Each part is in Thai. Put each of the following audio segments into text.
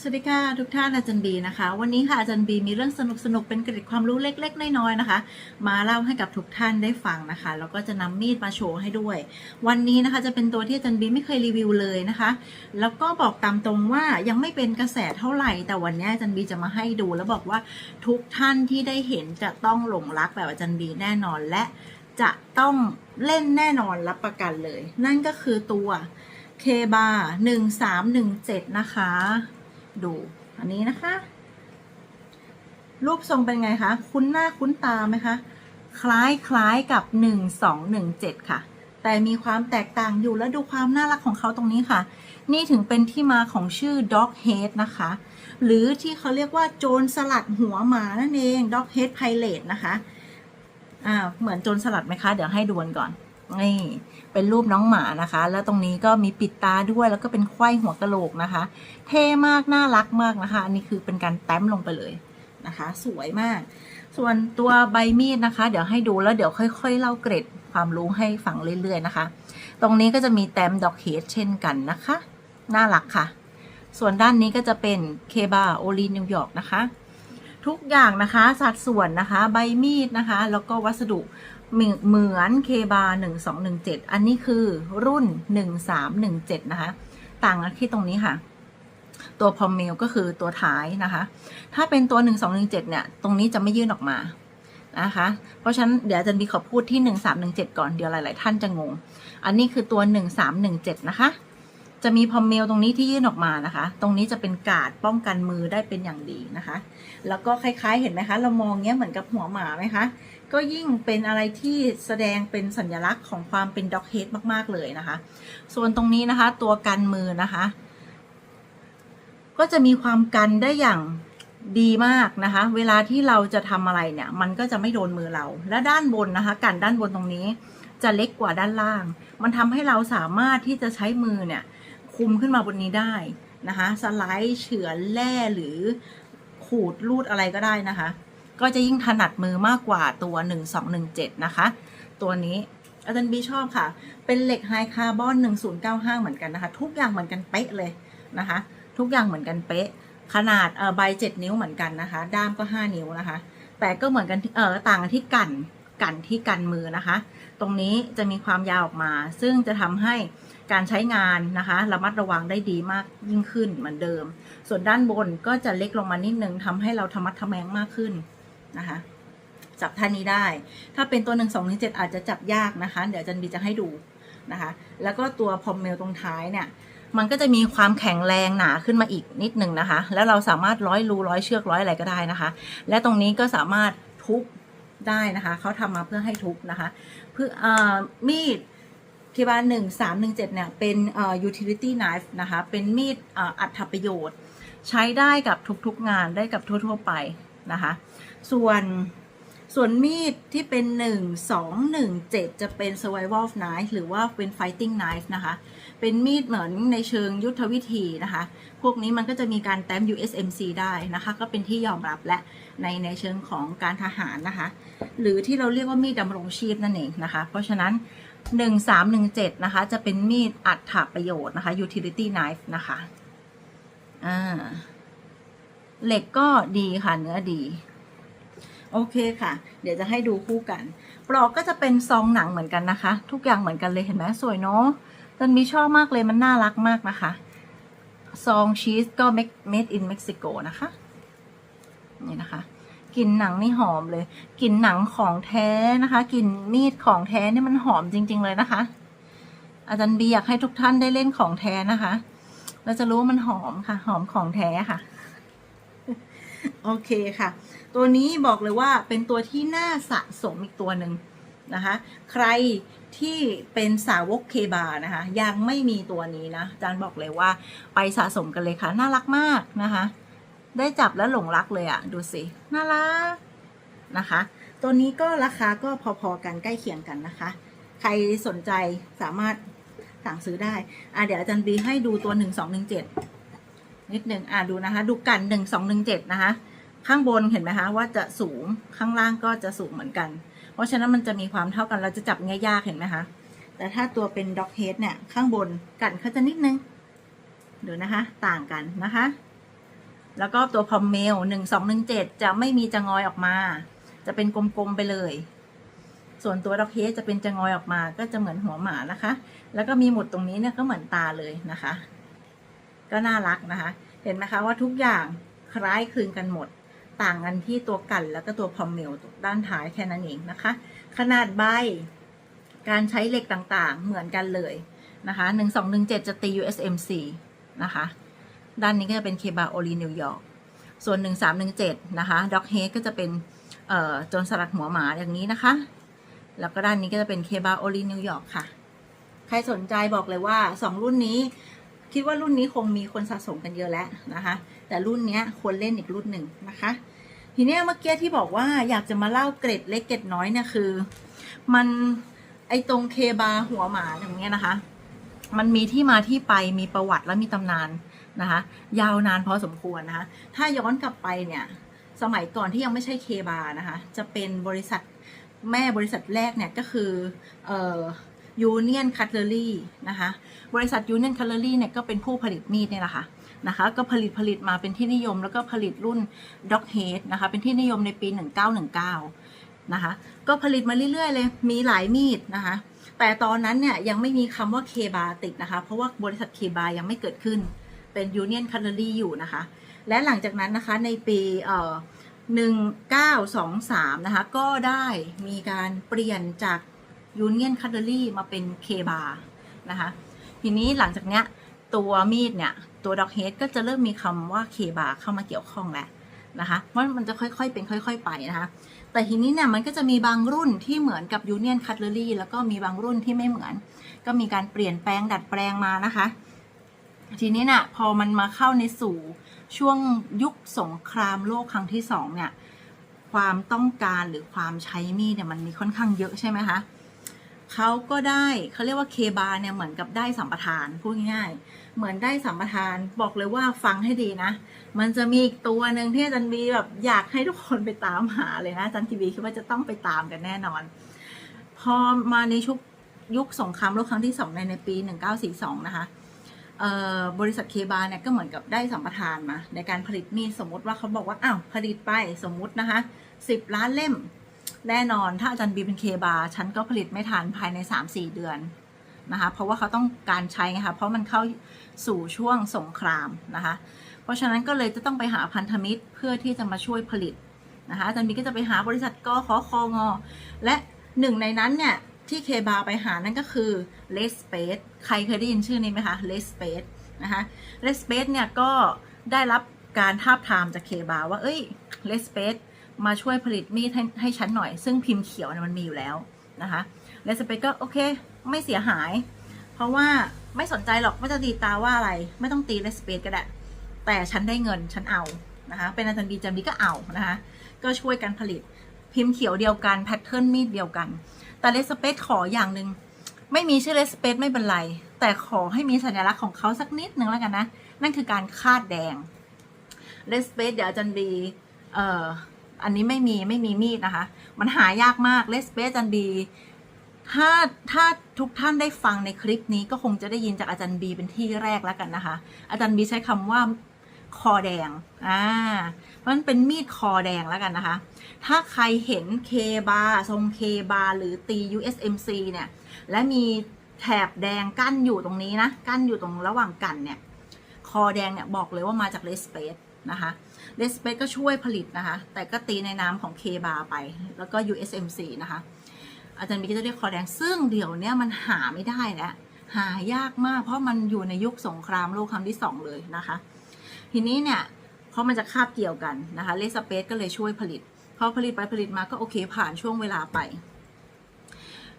สวัสดีค่ะทุกท่านอาจารย์บีนะคะ วันนี้ค่ะอาจารย์บีมีเรื่องสนุกสนุกเป็นเกร็ดความรู้เล็กๆน้อยๆนะคะ มาเล่าให้กับทุกท่านได้ฟังนะคะแล้วก็จะนำมีดมาโชว์ให้ด้วย วันนี้นะคะจะเป็นตัวที่อาจารย์บีไม่เคยรีวิวเลยนะคะ แล้วก็บอกตามตรงว่ายังไม่เป็นกระแสเท่าไหร่ แต่วันนี้อาจารย์บีจะมาให้ดู แล้วบอกว่าทุกท่านที่ได้เห็นจะต้องหลงรักแบบอาจารย์บีแน่นอนและจะต้องเล่นแน่นอนรับประกันเลย นั่นก็คือตัวเคบาหนึ่งสามหนึ่งเจ็ดนะคะ ดู อันนี้นะคะ รูปทรงเป็นไงคะ คุ้นหน้าคุ้นตาไหมคะ คล้ายคล้ายกับหนึ่งสองหนึ่งเจ็ดค่ะ แต่มีความแตกต่างอยู่แล้วดูความน่ารักของเขาตรงนี้ค่ะ นี่ถึงเป็นที่มาของชื่อ Dog Head นะคะ หรือที่เขาเรียกว่าโจรสลัดหัวหมานั่นเอง Dog Head Pirate นะคะ อ่า เหมือนโจรสลัดไหมคะ เดี๋ยวให้ดูกันก่อน นี่เป็นรูปน้องหมานะคะ แล้วตรงนี้ก็มีปิดตาด้วยแล้วก็เป็นไขว้หัวกะโหลกนะคะ เท่มากน่ารักมากนะคะ อันนี้คือเป็นการแต้มลงไปเลยนะคะ สวยมาก ส่วนตัวใบมีดนะคะ เดี๋ยวให้ดูแล้วเดี๋ยวค่อยๆเล่าเกร็ดความรู้ให้ฟังเรื่อยๆนะคะ ตรงนี้ก็จะมีแต้มดอกเฮดเช่นกันนะคะ น่ารักค่ะ ส่วนด้านนี้ก็จะเป็นเคบาโอลีนิวยอร์กนะคะ ทุกอย่างนะคะ สัดส่วนนะคะ ใบมีดนะคะ แล้วก็วัสดุเหมือนเหมือนเคบา1217อันนี้คือรุ่น1317นะคะ ต่างกันที่ตรงนี้ค่ะ ตัวพอมเมลก็คือตัวท้ายนะคะ ถ้าเป็นตัว1217เนี่ย ตรงนี้จะไม่ยื่นออกมานะคะ เพราะฉะนั้นเดี๋ยวอาจารย์บีขอพูดที่1317ก่อนเดี๋ยวหลาย ๆ ท่านจะงง อันนี้คือตัว1317นะคะ จะมีพอมเมลตรงนี้ที่ยื่นออกมานะคะ ตรงนี้จะเป็นกาดป้องกันมือได้เป็นอย่างดีนะคะ แล้วก็คล้ายๆเห็นไหมคะ เรามองเงี้ยเหมือนกับหัวหมาไหมคะ ก็ยิ่งเป็นอะไรที่แสดงเป็นสัญลักษณ์ของความเป็นด็อกเฮดมากๆเลยนะคะ ส่วนตรงนี้นะคะ ตัวกันมือนะคะ ก็จะมีความกันได้อย่างดีมากนะคะ เวลาที่เราจะทำอะไรเนี่ย มันก็จะไม่โดนมือเรา และด้านบนนะคะ กันด้านบนตรงนี้จะเล็กกว่าด้านล่าง มันทำให้เราสามารถที่จะใช้มือเนี่ย คุมขึ้นมาบนนี้ได้นะคะสไลด์เฉือนแล่หรือขูดรูดอะไรก็ได้นะคะ ก็จะยิ่งถนัดมือมากกว่าตัว 1217 นะคะ ตัวนี้อาจารย์บีชอบค่ะ เป็นเหล็กไฮคาร์บอน 1095 เหมือนกันนะคะ ทุกอย่างเหมือนกันเป๊ะเลยนะคะ ทุกอย่างเหมือนกันเป๊ะ ขนาดเออใบ7นิ้วเหมือนกันนะคะ ด้ามก็ 5 นิ้วนะคะ แต่ก็เหมือนกันเออต่างกันที่กัน กันที่กันมือนะคะ ตรงนี้จะมีความยาวออกมา ซึ่งจะทำให้การใช้งานนะคะระมัดระวังได้ดีมากยิ่งขึ้นเหมือนเดิม ส่วนด้านบนก็จะเล็กลงมานิดนึงทำให้เราทะมัดทะแมงมากขึ้นนะคะจับท่านี้ได้ ถ้าเป็นตัวหนึ่งสองหนึ่งเจ็ดอาจจะจับยากนะคะ เดี๋ยวจันบีจะให้ดูนะคะ แล้วก็ตัวพอมเมลตรงท้ายเนี่ยมันก็จะมีความแข็งแรงหนาขึ้นมาอีกนิดหนึ่งนะคะ แล้วเราสามารถร้อยรูร้อยเชือกร้อยอะไรก็ได้นะคะ และตรงนี้ก็สามารถทุบ ได้นะคะ เขาทำมาเพื่อให้ทุบนะคะเพื่ออมีดเคบาหนึ่งสามหนึ่งเจ็ดเนี่ย เป็นเอ่อ utility knife นะคะ เป็นมีดอัตประโยชน์ ใช้ได้กับทุกๆงานได้กับทั่ว ๆ ไปนะคะ ส่วน ส่วนมีดที่เป็น 1 2 1 7 จะเป็น survival knife หรือว่าเป็น fighting knife นะคะ เป็นมีดเหมือนในเชิงยุทธวิธีนะคะ พวกนี้มันก็จะมีการแต้ม USMC ได้นะคะ ก็เป็นที่ยอมรับและในในเชิงของการทหารนะคะ หรือที่เราเรียกว่ามีดดำรงชีพนั่นเองนะคะ เพราะฉะนั้น 1317 นะคะ จะเป็นมีดอัฐประโยชน์นะคะ utility knife นะคะอ่าเหล็กก็ดีค่ะเนื้อดี โอเคค่ะ เดี๋ยวจะให้ดูคู่กัน ปลอกก็จะเป็นซองหนังเหมือนกันนะคะ ทุกอย่างเหมือนกันเลยเห็นไหมสวยเนาะตันมีชอบมากเลยมันน่ารักมากนะคะ ซองชีสก็ made in Mexico นะคะ นี่นะคะกลิ่นหนังนี่หอมเลยกลิ่นหนังของแท้นะคะกลิ่นมีดของแท้นี่มันหอมจริง ๆ เลยนะคะ อาจารย์บีอยากให้ทุกท่านได้เล่นของแท้นะคะแล้วจะรู้ว่ามันหอมค่ะ หอมของแท้ค่ะ โอเคค่ะ ตัวนี้บอกเลยว่าเป็นตัวที่น่าสะสมอีกตัวหนึ่งนะคะ ใครที่เป็นสาวกเคบานะคะ ยังไม่มีตัวนี้นะอาจารย์บอกเลยว่าไปสะสมกันเลยค่ะ น่ารักมากนะคะ ได้จับแล้วหลงรักเลยอะ่ะ ดูสิ น่ารักนะคะ ตัวนี้ก็ราคาก็พอๆกันใกล้เคียงกันนะคะ ใครสนใจสามารถสั่งซื้อได้ อะเดี๋ยวอาจารย์บีให้ดูตัวหนึ่งสองหนึ่งเจ็ดนิดหนึ่งอะดูนะคะ ดูกันหนึ่งสองหนึ่งเจ็ดนะคะ ข้างบนเห็นไหมคะว่าจะสูงข้างล่างก็จะสูงเหมือนกัน เพราะฉะนั้นมันจะมีความเท่ากันเราจะจับง่ายยากเห็นไหมคะแต่ถ้าตัวเป็นด็อกเฮดเนี่ยข้างบนกันเขาจะนิดนึงเดูนะคะ ต่างกันนะคะ แล้วก็ตัวพอมเมลหนึ่งสองหนึ่งเจ็ดจะไม่มีจะงอยออกมา จะเป็นกลมๆไปเลย ส่วนตัวด็อกเฮจะเป็นจะงอยออกมา ก็จะเหมือนหัวหมานะคะ แล้วก็มีหมุดตรงนี้เนี่ยก็เหมือนตาเลยนะคะ ก็น่ารักนะคะ เห็นไหมคะว่าทุกอย่างคล้ายคลึงกันหมด ต่างกันที่ตัวกันแล้วก็ตัวพอมเมลด้านท้ายแค่นั้นเองนะคะ ขนาดใบ การใช้เหล็กต่างๆ เหมือนกันเลยนะคะหนึ่งสองหนึ่งเจ็ดจะตี USMC นะคะ ด้านนี้ก็จะเป็นเคบาโอลีนิวยอร์กส่วนหนึ่งสามหนึ่งเจ็ดนะคะด็อกเฮดก็จะเป็นเอ่อโจนสลัดหัวหมาอย่างนี้นะคะ แล้วก็ด้านนี้ก็จะเป็นเคบาโอลีนิวยอร์กค่ะ ใครสนใจบอกเลยว่าสองรุ่นนี้ คิดว่ารุ่นนี้คงมีคนสะสมกันเยอะแล้วนะคะ แต่รุ่นนี้ควรเล่นอีกรุ่นหนึ่งนะคะ ทีนี้เมื่อกี้ที่บอกว่าอยากจะมาเล่าเกร็ดเล็กเกร็ดน้อยเนี่ยคือ มันไอตรงเคบาหัวหมาอย่างเงี้ยนะคะ มันมีที่มาที่ไปมีประวัติและมีตำนานนะคะ ยาวนานพอสมควรนะคะ ถ้าย้อนกลับไปเนี่ยสมัยก่อนที่ยังไม่ใช่เคบานะคะ จะเป็นบริษัทแม่บริษัทแรกเนี่ยก็คือเออ ยูเนียนคัตเลอรี่นะคะบริษัทยูเนียนคัตเลอรี่เนี่ยก็เป็นผู้ผลิตมีดเนี่ยแหละค่ะนะคะก็ผลิตผลิตมาเป็นที่นิยมแล้วก็ผลิตรุ่นด็อกเฮดนะคะเป็นที่นิยมในปี 1919นะคะก็ผลิตมาเรื่อยๆเลยมีหลายมีดนะคะแต่ตอนนั้นเนี่ยยังไม่มีคำว่าเคบาติดนะคะเพราะว่าบริษัทเคบายังไม่เกิดขึ้นเป็นยูเนียนคัตเลอรี่อยู่นะคะ และหลังจากนั้นนะคะในปีเอ่อ1923 นะคะ ก็ได้มีการเปลี่ยนจาก ยูเนียนคัตเลอรี่มาเป็นเคบานะคะทีนี้หลังจากเนี้ยตัวมีดเนี่ย ตัวด็อกเฮดก็จะเริ่มมีคำว่าเคบาเข้ามาเกี่ยวข้องแล้วนะคะเพราะมันจะค่อยๆเป็นค่อย ๆ ไปนะคะแต่ทีนี้เนี่ยมันก็จะมีบางรุ่นที่เหมือนกับยูเนียนคัตเลอรี่แล้วก็มีบางรุ่นที่ไม่เหมือน ก็มีการเปลี่ยนแปลงดัดแปลงมานะคะ ทีนี้เนี่ยพอมันมาเข้าในสู่ช่วงยุคสงครามโลกครั้งที่สองเนี่ยความต้องการหรือความใช้มีดเนี่ยมันมีค่อนข้างเยอะใช่ไหมคะ เขาก็ได้เขาเรียกว่าเคบาเนี่ยเหมือนกับได้สัมปทานพูดง่ายๆเหมือนได้สัมปทานบอกเลยว่าฟังให้ดีนะ มันจะมีอีกตัวหนึ่งที่อาจารย์บีแบบอยากให้ทุกคนไปตามหาเลยนะอาจารย์ทีวีคิดว่าจะต้องไปตามกันแน่นอน พอมาในชุกยุคสงครามโลกครั้งที่สองในในปี 1942 นะคะบริษัทเคบาเนี่ยก็เหมือนกับได้สัมปทานมา ในการผลิตมีดสมมติว่าเขาบอกว่าอ้าวผลิตไปสมมตินะคะ10 ล้านเล่ม แน่นอนถ้าอาจารย์บีเป็นเคบาฉันก็ผลิตไม่ทันภายใน 3-4 เดือนนะคะเพราะว่าเขาต้องการใช้ไงคะเพราะมันเข้าสู่ช่วงสงครามนะคะเพราะฉะนั้นก็เลยจะต้องไปหาพันธมิตรเพื่อที่จะมาช่วยผลิตนะคะอาจารย์บีก็จะไปหาบริษัทกขอคองอและหนึ่งในนั้นเนี่ยที่เคบาไปหานั่นก็คือ l e s p a c e ใครเคยได้ยินชื่อนี้ไหมคะ l e s p a c e นะคะ l e s p a c e เนี่ยก็ได้รับการทาบทามจากเคบาว่าเอ้ย l e s p a c e มาช่วยผลิตมีดให้ให้ฉันหน่อย ซึ่งพิมพ์เขียวเนี่ยมันมีอยู่แล้วนะคะ l e s p a c e ก็โอเค ไม่เสียหาย เพราะว่าไม่สนใจหรอกว่าจะตีตาว่าอะไร ไม่ต้องตี l e s p a c e ก็ได้ แต่ฉันได้เงินฉันเอานะคะเป็นอาจารย์บีจารย์บีก็เอานะคะก็ช่วยกันผลิตพิมพ์เขียวเดียวกันแพทเทิร์นมีดเดียวกัน แต่เลสเปซขออย่างหนึ่งไม่มีชื่อเลสเปซไม่เป็นไร แต่ขอให้มีสัญลักษณ์ของเขาสักนิดหนึ่งแล้วกันนะ นั่นคือการคาดแดงเลสเปซเดี๋ยวอาจารย์บีเอ่อ อันนี้ไม่มีไม่มีมีดนะคะ มันหายากมากเลสเปซอาจารย์บีถ้าถ้าทุกท่านได้ฟังในคลิปนี้ก็คงจะได้ยินจากอาจารย์บีเป็นที่แรกแล้วกันนะคะ อาจารย์บีใช้คำว่าคอแดง อ่า มันเป็นมีดคอแดงแล้วกันนะคะ ถ้าใครเห็นเคบาทรงเคบาหรือตี USMC เนี่ย และมีแถบแดงกั้นอยู่ตรงนี้นะ กั้นอยู่ตรงระหว่างกันเนี่ย คอแดงเนี่ยบอกเลยว่ามาจากเลสเปซนะคะ เลสเปก็ช่วยผลิตนะคะ แต่ก็ตีในน้ำของเคบาไป แล้วก็ USMC นะคะ อาจารย์บีก็จะเรียกคอแดง ซึ่งเดี๋ยวเนี้ยมันหาไม่ได้แล้ว หายากมาก เพราะมันอยู่ในยุคสงครามโลกครั้งที่สองเลยนะคะ ทีนี้เนี่ยเพราะมันจะคาบเกี่ยวกันนะคะเลสเปซก็เลยช่วยผลิตพอผลิตไปผลิตมาก็โอเคผ่านช่วงเวลาไป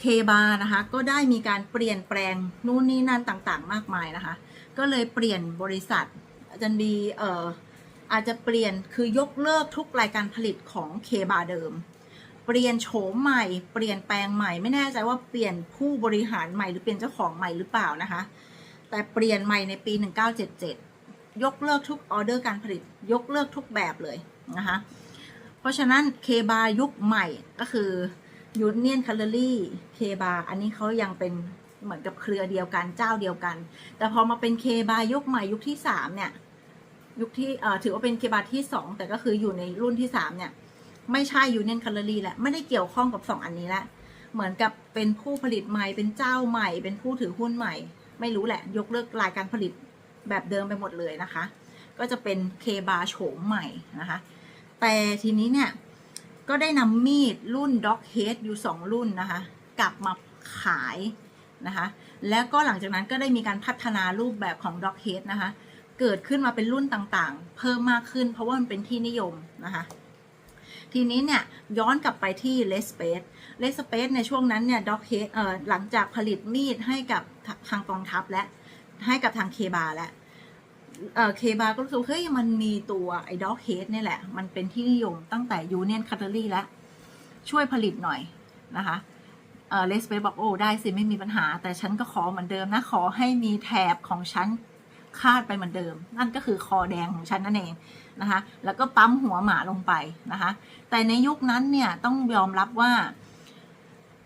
เคบานะคะ ก็ได้มีการเปลี่ยนแปลงนู่นนี่นั่นต่างๆ มากมายนะคะ ก็เลยเปลี่ยนบริษัทอาจารย์บีเอ่อ อาจจะเปลี่ยนคือยกเลิกทุกรายการผลิตของเคบาเดิม เปลี่ยนโฉมใหม่ เปลี่ยนแปลงใหม่ไม่แน่ใจว่าเปลี่ยนผู้บริหารใหม่หรือเปลี่ยนเจ้าของใหม่หรือเปล่านะคะ แต่เปลี่ยนใหม่ในปี 1977 ยกเลิกทุกออเดอร์การผลิต ยกเลิกทุกแบบเลยนะคะเพราะฉะนั้นเคบายุคใหม่ก็คือยูเนียนคัลเลอรี่เคบาอันนี้เขายังเป็นเหมือนกับเครือเดียวกันเจ้าเดียวกัน แต่พอมาเป็นเคบายุคใหม่ยุคที่สามเนี่ย ยุคที่ถือว่าเป็นเคบาที่ 2 แต่ก็คืออยู่ในรุ่นที่ 3 เนี่ย ไม่ใช่ยูเนียนคัลเลอรี่แหละ ไม่ได้เกี่ยวข้องกับ 2 อันนี้ละ เหมือนกับเป็นผู้ผลิตใหม่ เป็นเจ้าใหม่ เป็นผู้ถือหุ้นใหม่ ไม่รู้แหละ ยกเลิกรายการผลิตแบบเดิมไปหมดเลยนะคะ ก็จะเป็นเคบาโฉมใหม่นะคะ แต่ทีนี้เนี่ย ก็ได้นำมีดรุ่นด็อกเฮดอยู่ 2 รุ่นนะคะ กลับมาขายนะคะ แล้วก็หลังจากนั้นก็ได้มีการพัฒนารูปแบบของด็อกเฮดนะคะ เกิดขึ้นมาเป็นรุ่นต่างๆ เพิ่มมากขึ้น เพราะว่ามันเป็นที่นิยมนะคะทีนี้เนี่ยย้อนกลับไปที่เลสเปซเลสเปซในช่วงนั้นเนี่ยด็อกเฮดเอ่อหลังจากผลิตมีดให้กับทางกองทัพและให้กับทางเคบาและเอ่อเคบาก็รู้สึกเฮ้ยมันมีตัวไอ้ด็อกเฮดเนี่ยแหละ มันเป็นที่นิยมตั้งแต่ยูเนียนคัตเตอรี่แล้ว ช่วยผลิตหน่อยนะคะเออเลสเปซบอกโอ้ได้สิไม่มีปัญหา แต่ฉันก็ขอเหมือนเดิมนะ ขอให้มีแถบของฉัน คาดไปเหมือนเดิม นั่นก็คือคอแดงของฉันนั่นเองนะคะแล้วก็ปั๊มหัวหมาลงไปนะคะแต่ในยุคนั้นเนี่ยต้องยอมรับว่า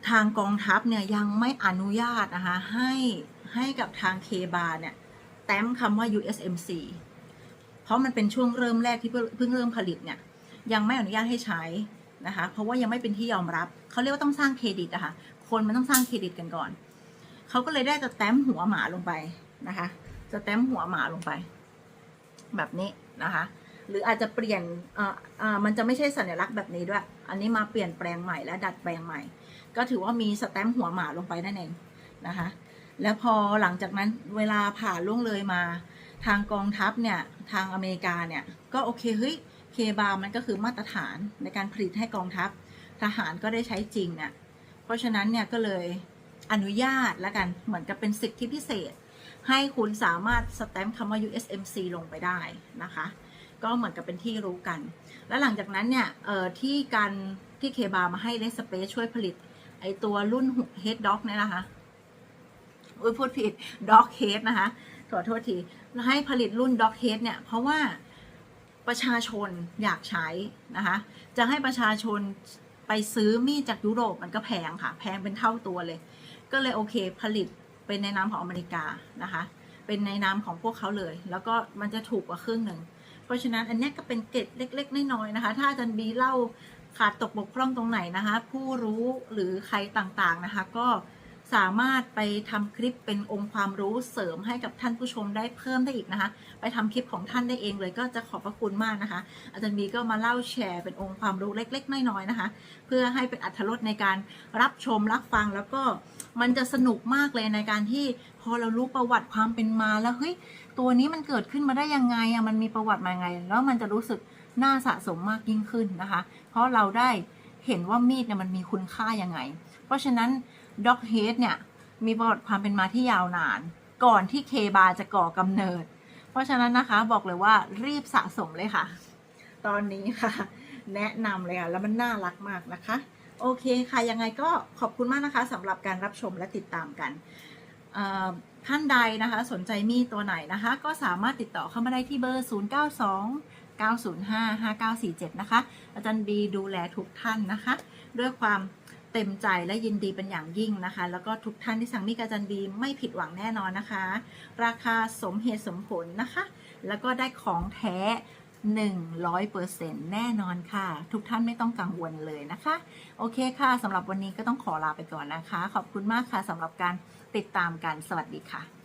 ทางกองทัพเนี่ยยังไม่อนุญาตนะคะให้ให้กับทางเคบาเนี่ยแต้มคำว่า USMC เพราะมันเป็นช่วงเริ่มแรกที่เพิ่งเริ่มผลิตเนี่ยยังไม่อนุญาตให้ใช้นะคะเพราะว่ายังไม่เป็นที่ยอมรับเขาเรียกว่าต้องสร้างเครดิตอะคะ่ะคนมันต้องสร้างเครดิตกันก่อนเขาก็เลยได้จะแต้มหัวหมาลงไปนะคะ จะแต้มหัวหมาลงไป แบบนี้นะคะ หรืออาจจะเปลี่ยนเอ่อเอ่อมันจะไม่ใช่สัญลักษณ์แบบนี้ด้วย อันนี้มาเปลี่ยนแปลงใหม่และดัดแปลงใหม่ ก็ถือว่ามีสแตมป์หัวหมาลงไปนั่นเองนะคะ แล้วพอหลังจากนั้นเวลาผ่านล่วงเลยมาทางกองทัพเนี่ยทางอเมริกาเนี่ยก็โอเคเฮ้ยเคบามันก็คือมาตรฐานในการผลิตให้กองทัพ ทหารก็ได้ใช้จริงเนี่ยเพราะฉะนั้นเนี่ยก็เลยอนุญาตแล้วกันเหมือนกับเป็นสิทธิพิเศษ ให้คุณสามารถสแตมป์คำว่า USMC ลงไปได้นะคะ ก็เหมือนกับเป็นที่รู้กัน แล้วหลังจากนั้นเนี่ยที่การที่เคบามาให้เลสเปซช่วยผลิต ไอตัวรุ่นเฮดด็อกเนี่ยนะคะอุ้ยพูดผิดด็อกเฮดนะคะขอโทษทีให้ผลิตรุ่นด็อกเฮดเนี่ย เพราะว่าประชาชนอยากใช้นะคะ จะให้ประชาชนไปซื้อมีดจากยุโรปมันก็แพงค่ะ แพงเป็นเท่าตัวเลย ก็เลยโอเคผลิต เป็นในนามของอเมริกานะคะ เป็นในนามของพวกเขาเลย แล้วก็มันจะถูกกว่าครึ่งหนึ่ง เพราะฉะนั้นอันนี้ก็เป็นเกตเล็ก ๆ น้อยๆนะคะ ถ้าอาจารย์บีเล่าขาดตกบกพร่องตรงไหนนะคะ ผู้รู้หรือใครต่างๆนะคะ ก็ สามารถไปทำคลิปเป็นองค์ความรู้เสริมให้กับท่านผู้ชมได้เพิ่มได้อีกนะคะ ไปทำคลิปของท่านได้เองเลยก็จะขอบพระคุณมากนะคะ อาจารย์บีก็มาเล่าแชร์เป็นองค์ความรู้เล็ก ๆ น้อยๆนะคะ เพื่อให้เป็นอัธรสในการรับชมรับฟังแล้วก็มันจะสนุกมากเลยในการที่พอเรารู้ประวัติความเป็นมาแล้วเฮ้ยตัวนี้มันเกิดขึ้นมาได้ยังไงอะมันมีประวัติมาไง แล้วมันจะรู้สึกน่าสะสมมากยิ่งขึ้นนะคะ เพราะเราได้ เห็นว่ามีดเนี่ยมันมีคุณค่ายังไง เพราะฉะนั้นด็อกเฮดเนี่ยมีประวัติความเป็นมาที่ยาวนาน ก่อนที่เคบาจะก่อกำเนิด เพราะฉะนั้นนะคะบอกเลยว่ารีบสะสมเลยค่ะ ตอนนี้ค่ะ แนะนำเลยค่ะ แล้วมันน่ารักมากนะคะ โอเคค่ะ ยังไงก็ขอบคุณมากนะคะสำหรับการรับชมและติดตามกันท่านใดนะคะ สนใจมีดตัวไหนนะคะ ก็สามารถติดต่อเข้ามาได้ที่เบอร์ 092 905 5947 นะคะ อาจารย์บีดูแลทุกท่านนะคะ ด้วยความเต็มใจและยินดีเป็นอย่างยิ่งนะคะ แล้วก็ทุกท่านที่สั่งมีดกับอาจารย์บีไม่ผิดหวังแน่นอนนะคะ ราคาสมเหตุสมผลนะคะ แล้วก็ได้ของแท้ 100%แน่นอนค่ะ ทุกท่านไม่ต้องกังวลเลยนะคะ โอเคค่ะสำหรับวันนี้ก็ต้องขอลาไปก่อนนะคะ ขอบคุณมากค่ะสำหรับการติดตามกันสวัสดีค่ะ